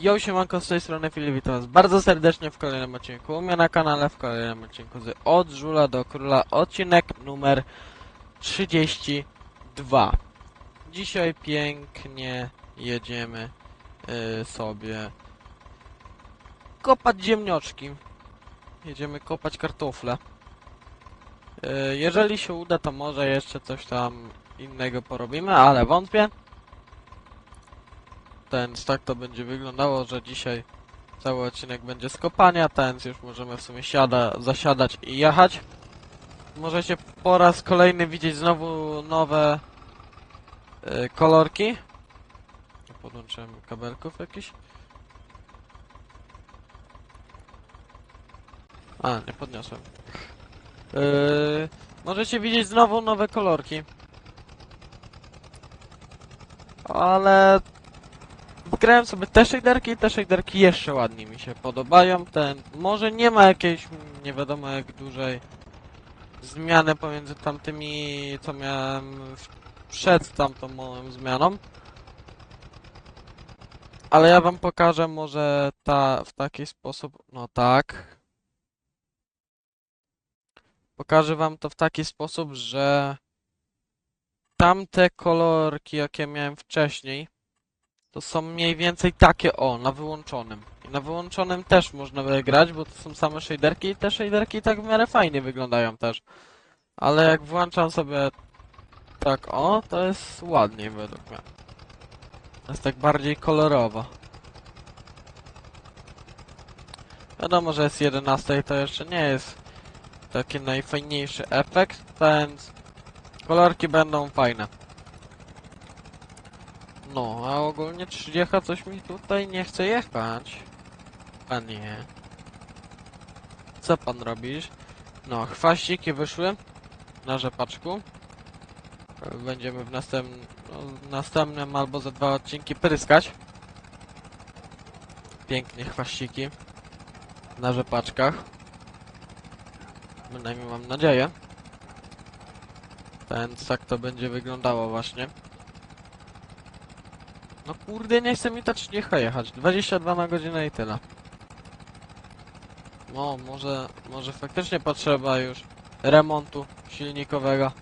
Yo, siemanko, z tej strony Filip, witam was bardzo serdecznie w kolejnym odcinku u mnie na kanale, w kolejnym odcinku z Od Żula do Króla, odcinek numer 32. Dzisiaj pięknie jedziemy y, sobie kopać ziemnioczki. Jedziemy kopać kartofle. Y, jeżeli się uda, to może jeszcze coś tam innego porobimy, ale wątpię. Więc tak to będzie wyglądało, że dzisiaj cały odcinek będzie z kopania, więc już możemy w sumie siada, zasiadać i jechać. Możecie po raz kolejny widzieć znowu nowe y, kolorki. Podłączyłem kabelków jakiś. A, nie podniosłem. Yy, możecie widzieć znowu nowe kolorki. Ale Wgrałem sobie te shaderki i te shaderki jeszcze ładniej mi się podobają. Ten może nie ma jakiejś nie wiadomo jak dużej zmiany pomiędzy tamtymi co miałem przed tamtą moją zmianą. Ale ja wam pokażę może ta w taki sposób, no tak. Pokażę wam to w taki sposób, że tamte kolorki jakie miałem wcześniej to są mniej więcej takie o, na wyłączonym. I na wyłączonym też można wygrać, bo to są same shaderki i te shaderki tak w miarę fajnie wyglądają też. Ale jak włączam sobie tak o, to jest ładniej według mnie. Jest tak bardziej kolorowo. Wiadomo, że jest 11 to jeszcze nie jest taki najfajniejszy efekt, więc kolorki będą fajne. No, a ogólnie 30 coś mi tutaj nie chce jechać. Panie. Co pan robisz? No, chwaściki wyszły na rzepaczku. Będziemy w następnym, no, następnym albo za dwa odcinki pryskać. Pięknie chwaściki na rzepaczkach. Bynajmniej mam nadzieję. Więc tak to będzie wyglądało właśnie. No kurde, nie chce mi ta 30 jechać. 22 na godzinę i tyle. No, może, może faktycznie potrzeba już remontu silnikowego.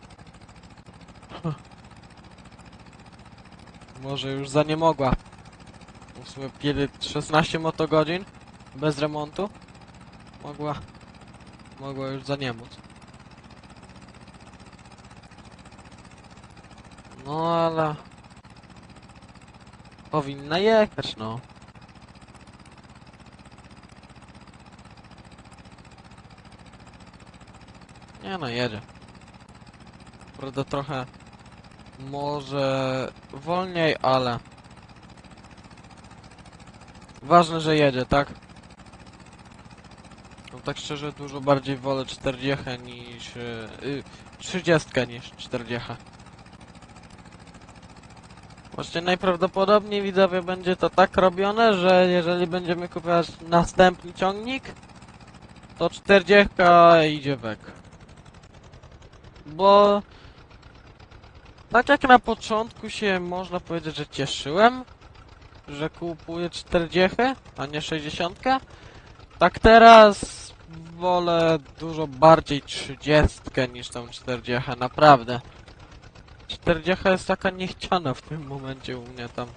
może już za nie mogła. W sumie kiedy 16 motogodzin bez remontu mogła mogła już za nie móc. No ale Powinna jechać, no. Nie no, jedzie. Prawda trochę może wolniej, ale ważne, że jedzie, tak? No tak szczerze dużo bardziej wolę 40 niż yy, 30 niż 40. Właśnie najprawdopodobniej widzowie będzie to tak robione, że jeżeli będziemy kupować następny ciągnik, to 40 idzie wek. Bo tak jak na początku się można powiedzieć, że cieszyłem, że kupuję 40, a nie 60, tak teraz wolę dużo bardziej 30 niż tą 40, naprawdę. 40 jest taka niechciana w tym momencie u mnie tam.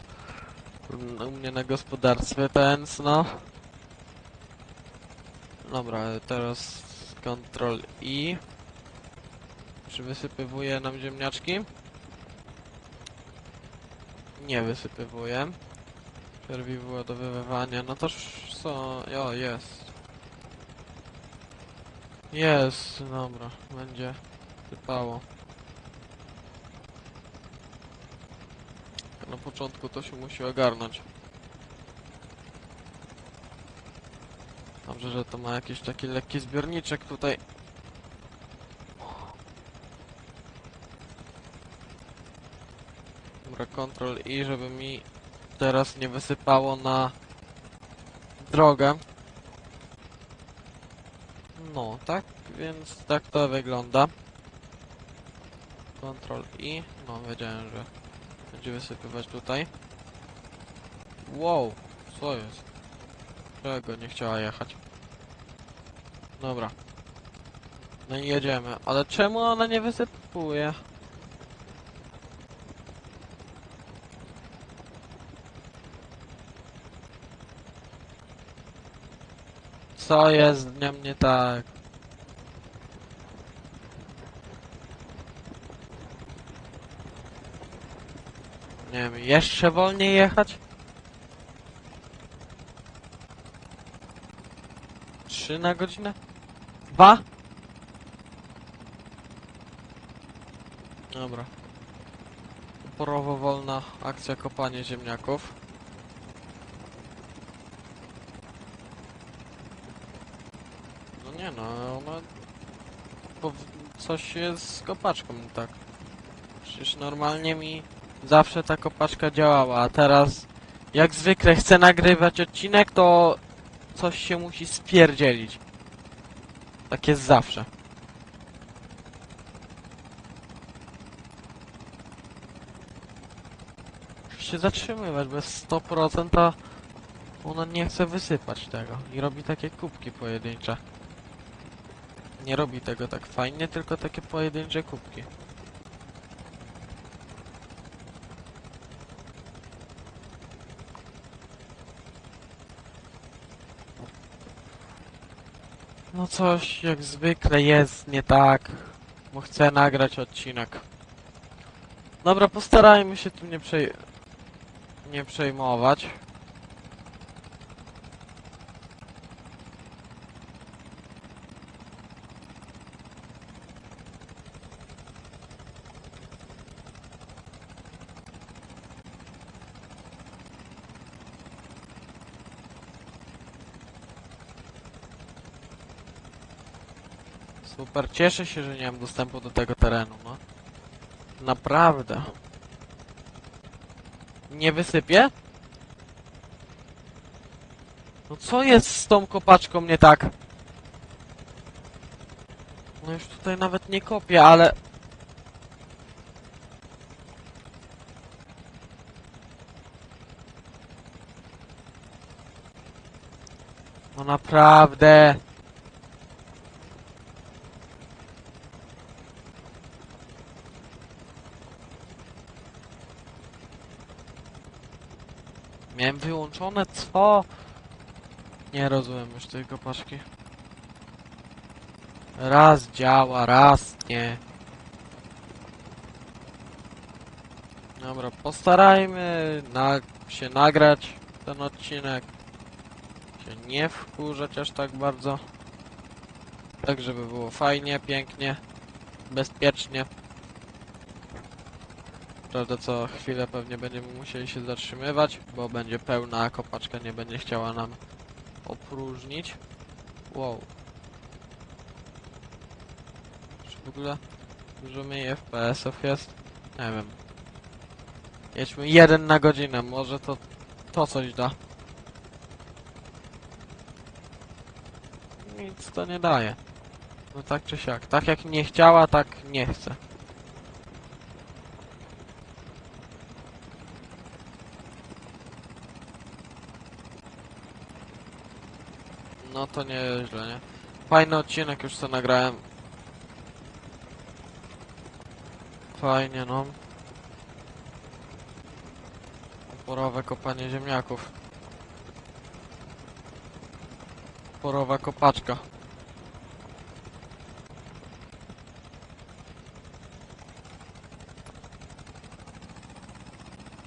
U mnie na gospodarstwie, więc no. Dobra, teraz Ctrl I. Czy wysypywuje nam ziemniaczki? Nie wysypywuje. Przerwij wyładowywania. No to są... O, jest. Jest, dobra. Będzie sypało. Na początku to się musi ogarnąć. Dobrze, że to ma jakiś taki lekki zbiorniczek tutaj. Dobra, Ctrl I, żeby mi teraz nie wysypało na drogę. No, tak, więc tak to wygląda. Ctrl I, no wiedziałem, że będzie wysypywać tutaj. Wow, Co jest? Czego nie chciała jechać? Dobra. No i jedziemy. Ale czemu ona nie wysypuje? Co jest z dniem nie tak? Nie wiem, jeszcze wolniej jechać? Trzy na godzinę? Dwa? Dobra. Porowo wolna akcja kopanie ziemniaków. No nie no, ona... Bo coś jest z kopaczką tak. Przecież normalnie mi zawsze ta kopaczka działała, a teraz jak zwykle chcę nagrywać odcinek, to coś się musi spierdzielić. Tak jest zawsze. Muszę się zatrzymywać, bez 100% to ona nie chce wysypać tego i robi takie kubki pojedyncze. Nie robi tego tak fajnie, tylko takie pojedyncze kubki. No coś jak zwykle jest nie tak, bo chcę nagrać odcinek. Dobra, postarajmy się tu nie przej... nie przejmować. Super, cieszę się, że nie mam dostępu do tego terenu, no. Naprawdę. Nie wysypię? No co jest z tą kopaczką nie tak? No już tutaj nawet nie kopię, ale... No naprawdę. Miałem wyłączone co? Nie rozumiem już tej kopaczki. Raz działa, raz nie. Dobra, postarajmy na, się nagrać ten odcinek. Się nie wkurzać aż tak bardzo. Tak, żeby było fajnie, pięknie, bezpiecznie. Prawda, co chwilę pewnie będziemy musieli się zatrzymywać, bo będzie pełna, kopaczka nie będzie chciała nam opróżnić. Wow. Czy w ogóle dużo mniej FPS-ów jest? Nie wiem. Jedźmy jeden na godzinę, może to, to coś da. Nic to nie daje. No tak czy siak. Tak jak nie chciała, tak nie chce. No to nieźle, nie? Fajny odcinek już co nagrałem. Fajnie, no. Porowe kopanie ziemniaków. Porowa kopaczka.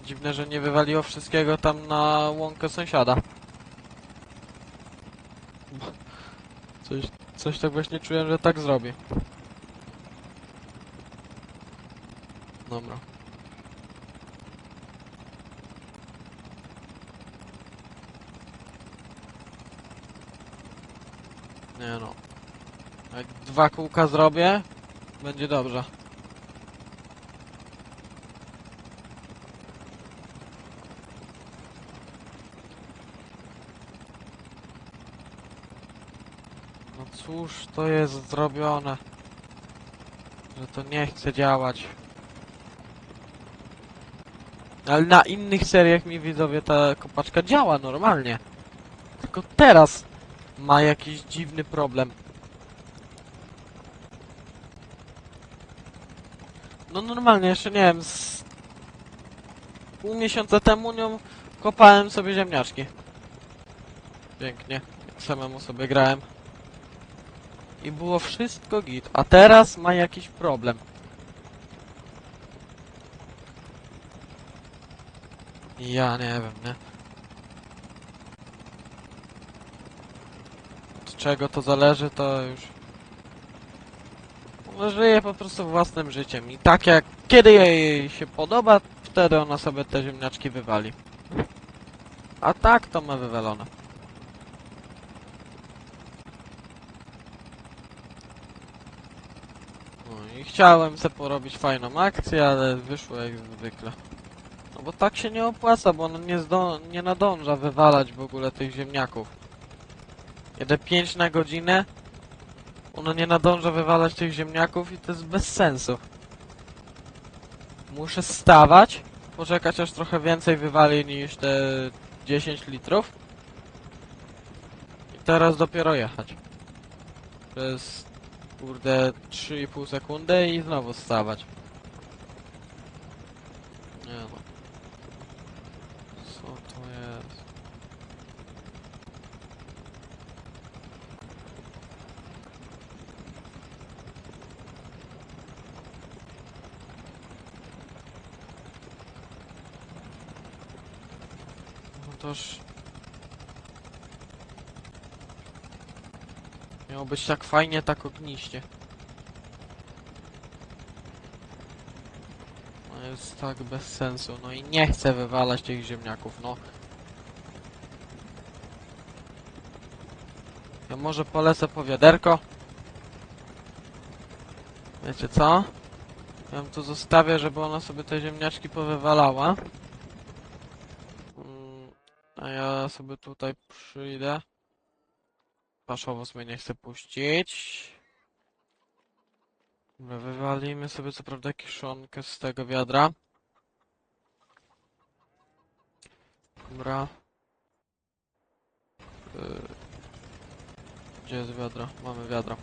Dziwne, że nie wywaliło wszystkiego tam na łąkę sąsiada. Coś, tak właśnie czułem, że tak zrobi. Dobra. Nie no. Jak dwa kółka zrobię, będzie dobrze. No cóż to jest zrobione? Że to nie chce działać. Ale na innych seriach mi widzowie ta kopaczka działa normalnie. Tylko teraz ma jakiś dziwny problem. No normalnie, jeszcze nie wiem, z pół miesiąca temu nią kopałem sobie ziemniaczki. Pięknie, samemu sobie grałem. I było wszystko git, a teraz ma jakiś problem. Ja nie wiem, nie? Od czego to zależy, to już... Ona żyje po prostu własnym życiem i tak jak kiedy jej się podoba, wtedy ona sobie te ziemniaczki wywali. A tak to ma wywalone. No i chciałem sobie porobić fajną akcję, ale wyszło jak zwykle. No bo tak się nie opłaca, bo ona nie, nie nadąża wywalać w ogóle tych ziemniaków. Jedę 5 na godzinę, ona nie nadąża wywalać tych ziemniaków i to jest bez sensu. Muszę stawać, poczekać aż trochę więcej wywali niż te 10 litrów. I teraz dopiero jechać. Przez kurde 3,5 sekundy i znowu stawać. Nie no. Co to jest? No toż... Miało być tak fajnie, tak ogniście. No jest tak bez sensu, no i nie chcę wywalać tych ziemniaków, no. Ja może polecę po wiaderko. Wiecie co? Ja ją tu zostawię, żeby ona sobie te ziemniaczki powywalała. Mm, A ja sobie tutaj przyjdę. Paszowóz mnie nie chce puścić. Dobra, wywalimy sobie co prawda kiszonkę z tego wiadra. Dobra. Yy, Gdzie jest wiadro? Mamy wiadro.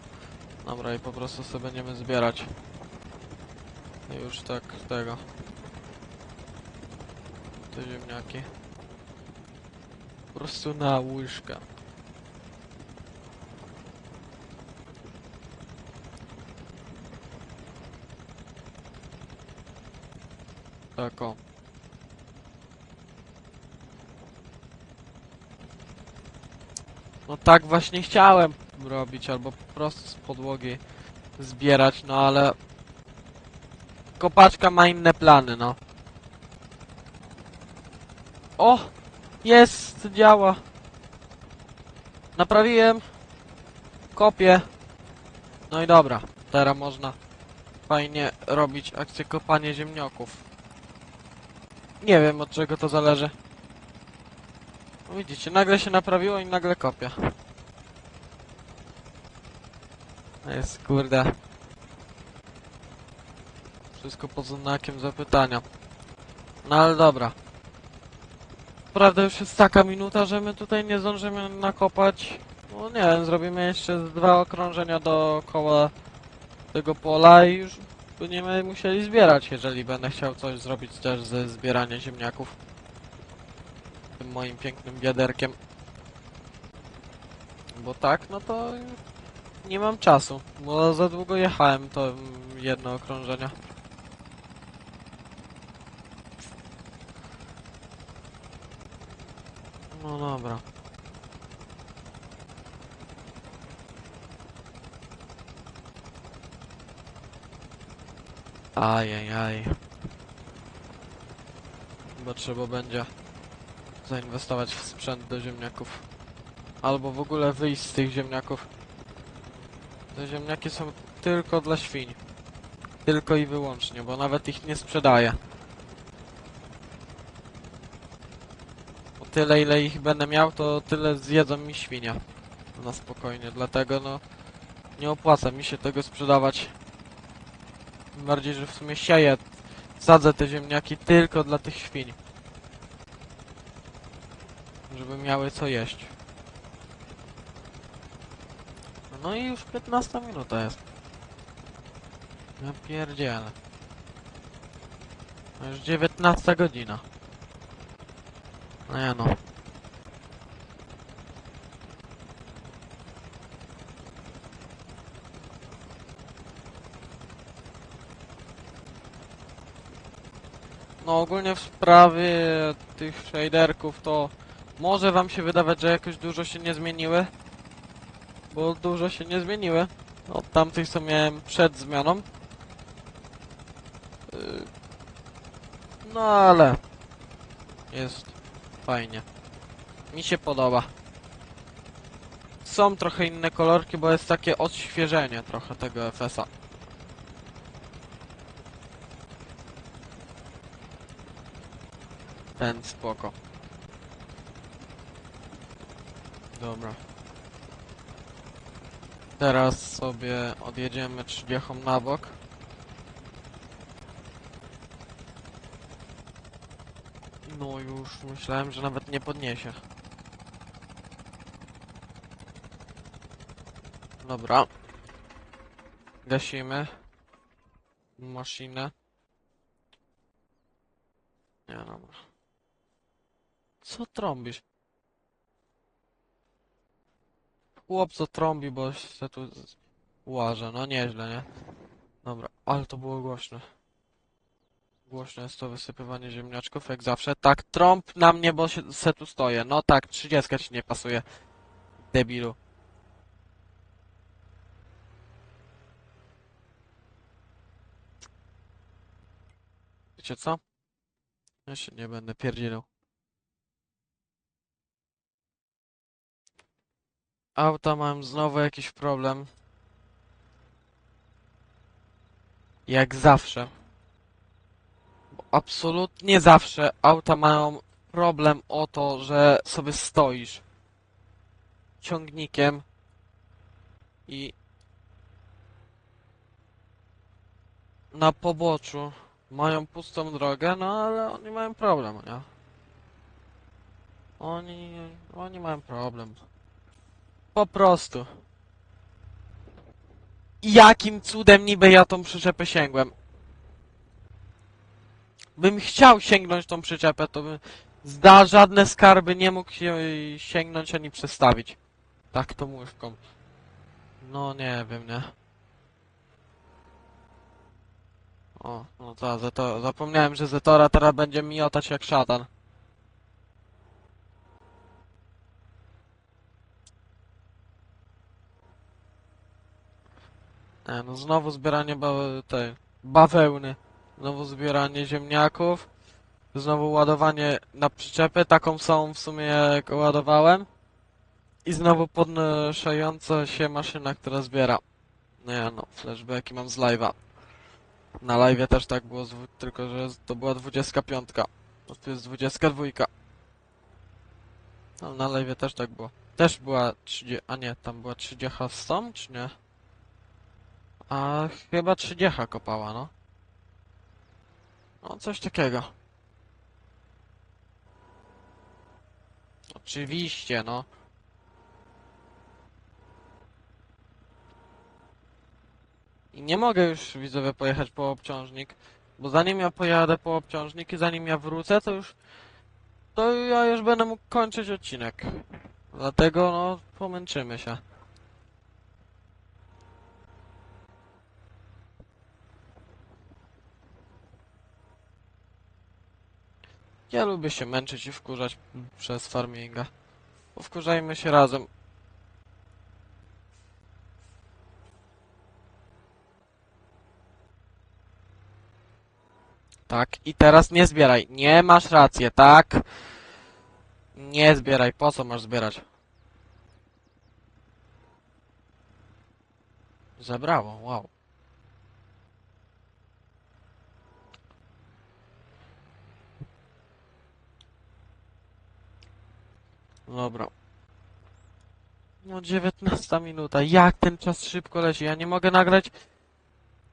Dobra i po prostu sobie będziemy zbierać. Już tak tego. Te ziemniaki. Po prostu na łyżkę. Tak. No tak właśnie chciałem robić, albo po prostu z podłogi zbierać, no ale... Kopaczka ma inne plany, no. O! Jest! Działa! Naprawiłem! Kopię! No i dobra, teraz można fajnie robić akcję kopanie ziemniaków. Nie wiem od czego to zależy. No Widzicie, nagle się naprawiło i nagle kopia. No Jest kurde. Wszystko pod znakiem zapytania. No ale dobra. Prawda już jest taka minuta, że my tutaj nie zdążymy nakopać. No nie wiem, zrobimy jeszcze dwa okrążenia dookoła tego pola i już będziemy musieli zbierać, jeżeli będę chciał coś zrobić też ze zbierania ziemniaków. Tym moim pięknym wiaderkiem. Bo tak, no to nie mam czasu, bo za długo jechałem to jedno okrążenie. No dobra. Ajajaj. Bo trzeba będzie zainwestować w sprzęt do ziemniaków. Albo w ogóle wyjść z tych ziemniaków. Te ziemniaki są tylko dla świń. Tylko i wyłącznie, bo nawet ich nie sprzedaję. Bo tyle ile ich będę miał, to tyle zjedzą mi świnia. Na spokojnie, dlatego no... Nie opłaca mi się tego sprzedawać. Tym bardziej, że w sumie sieję Sadzę te ziemniaki tylko dla tych świń. Żeby miały co jeść. No i już 15 minuta jest. Ja pierdzielę. No Już 19 godzina. No ja no. No ogólnie w sprawie tych shaderków to może wam się wydawać, że jakoś dużo się nie zmieniły. Bo dużo się nie zmieniły. Od tamtych co miałem przed zmianą. Yy, No ale jest fajnie. Mi się podoba. Są trochę inne kolorki, bo jest takie odświeżenie trochę tego FS-a. Ten spoko. Dobra. Teraz sobie odjedziemy 30 na bok. No już myślałem, że nawet nie podniesie. Dobra. Gasimy. Maszynę. Nie dobra. Co trąbisz? Chłop co trąbi, bo się tu łaże. No nieźle, nie? Dobra, ale to było głośne. Głośne jest to wysypywanie ziemniaczków, jak zawsze. Tak, trąb na mnie, bo się, se tu stoję. No tak, 30 ci nie pasuje. Debilu. Wiecie co? Ja się nie będę pierdzielał. Auta mam znowu jakiś problem. Jak zawsze. Bo absolutnie zawsze auta mają problem o to, że sobie stoisz ciągnikiem i na poboczu mają pustą drogę, no ale oni mają problem, nie? Oni, oni mają problem. Po prostu. Jakim cudem niby ja tą przyczepę sięgłem? Bym chciał sięgnąć tą przyczepę, to bym za żadne skarby nie mógł się sięgnąć ani przestawić. Tak tą łyżką. No nie wiem, nie? O, no to, Zeto, zapomniałem, że Zetora teraz będzie miotać jak szatan. Nie, no znowu zbieranie ba bawełny. Znowu zbieranie ziemniaków. Znowu ładowanie na przyczepę, taką samą w sumie jak ładowałem. I znowu podnosząca się maszyna, która zbiera. Nie no, flashbacki mam z live'a. Na live'ie też tak było, tylko że to była 25. A tu jest 22. No, na live'ie też tak było. Też była 30, a nie, tam była 30 z czy nie? A chyba 30 kopała, no. No, coś takiego. Oczywiście, no. I nie mogę już, widzowie, pojechać po obciążnik, bo zanim ja pojadę po obciążnik i zanim ja wrócę, to już... To ja już będę mógł kończyć odcinek. Dlatego, no, pomęczymy się. Ja lubię się męczyć i wkurzać przez farminga. Powkurzajmy się razem. Tak, i teraz nie zbieraj. Nie masz rację, tak? Nie zbieraj. Po co masz zbierać? Zebrało, wow. Dobra. No 19 minuta. Jak ten czas szybko leci? Ja nie mogę nagrać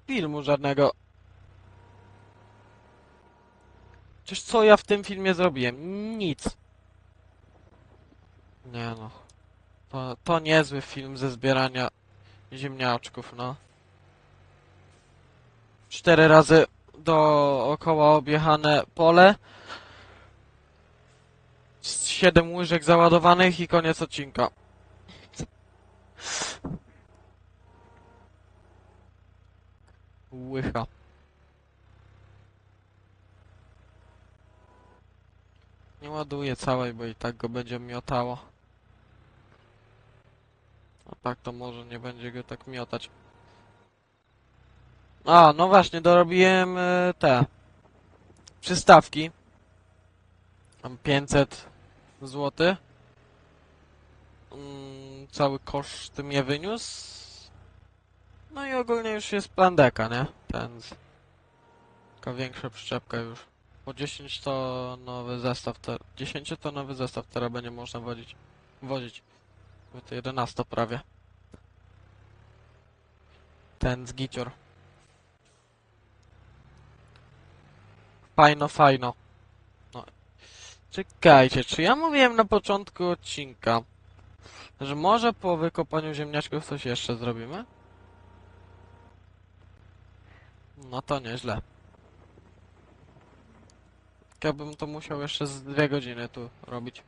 filmu żadnego. Czyż co ja w tym filmie zrobiłem? Nic. Nie no. To, to niezły film ze zbierania ziemniaczków, no. Cztery razy dookoła objechane pole. Siedem łyżek załadowanych i koniec odcinka. Łycha. Nie ładuję całej, bo i tak go będzie miotało. A tak to może nie będzie go tak miotać. A, no właśnie, dorobiłem e, te przystawki. Mam 500 zł. Mm, cały koszt mnie wyniósł. No i ogólnie już jest plan deka, nie? Ten. Taka większa przyczepka już. Po 10 to nowy zestaw, te... 10 to nowy zestaw teraz będzie można wodzić. Wozić. Bo to 11 prawie. Ten z gicior. Fajno, fajno. Czekajcie, czy ja mówiłem na początku odcinka, że może po wykopaniu ziemniaczków coś jeszcze zrobimy? No to nieźle. Ja bym to musiał jeszcze z dwie godziny tu robić.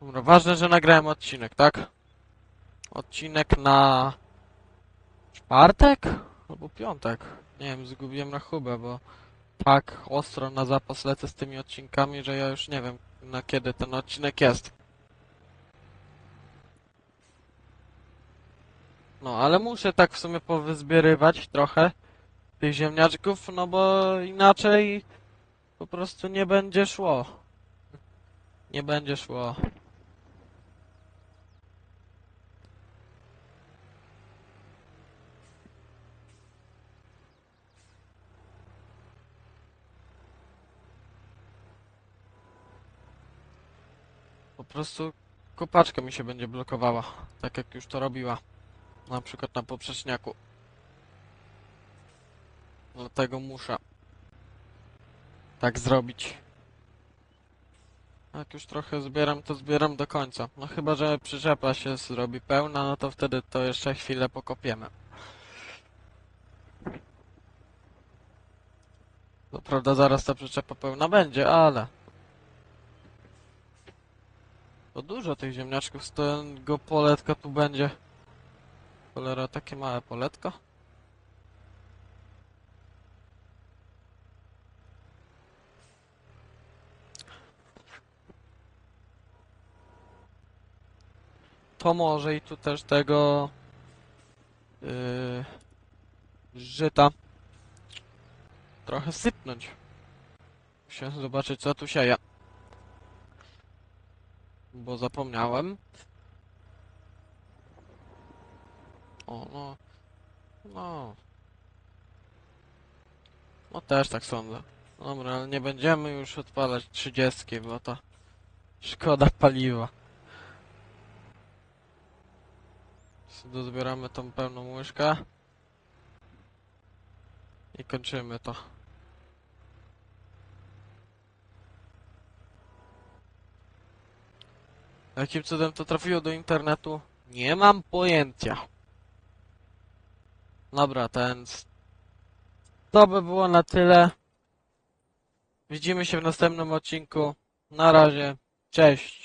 Dobra, ważne, że nagrałem odcinek, tak? Odcinek na czwartek? Albo piątek. Nie wiem, zgubiłem rachubę, bo tak ostro na zapas lecę z tymi odcinkami, że ja już nie wiem na kiedy ten odcinek jest. No, ale muszę tak w sumie powyzbierywać trochę tych ziemniaczków, no bo inaczej po prostu nie będzie szło. Nie będzie szło. Prostu kopaczka mi się będzie blokowała, tak jak już to robiła. Na przykład na poprzeczniaku. Dlatego muszę tak zrobić. Jak już trochę zbieram, to zbieram do końca. No chyba, że przyczepa się zrobi pełna, no to wtedy to jeszcze chwilę pokopiemy. Co prawda zaraz ta przyczepa pełna będzie, ale... To dużo tych ziemniaczków z tego poletka tu będzie. Cholera, takie małe poletka. To może i tu też tego yy, żyta trochę sypnąć. Muszę zobaczyć co tu sieje. Bo zapomniałem. O, no. No. No też tak sądzę. Dobra, ale nie będziemy już odpalać 30, bo to szkoda paliwa. Dozbieramy tą pełną łyżkę. I kończymy to. Jakim cudem to trafiło do internetu? Nie mam pojęcia. Dobra, ten... To by było na tyle. Widzimy się w następnym odcinku. Na razie. Cześć.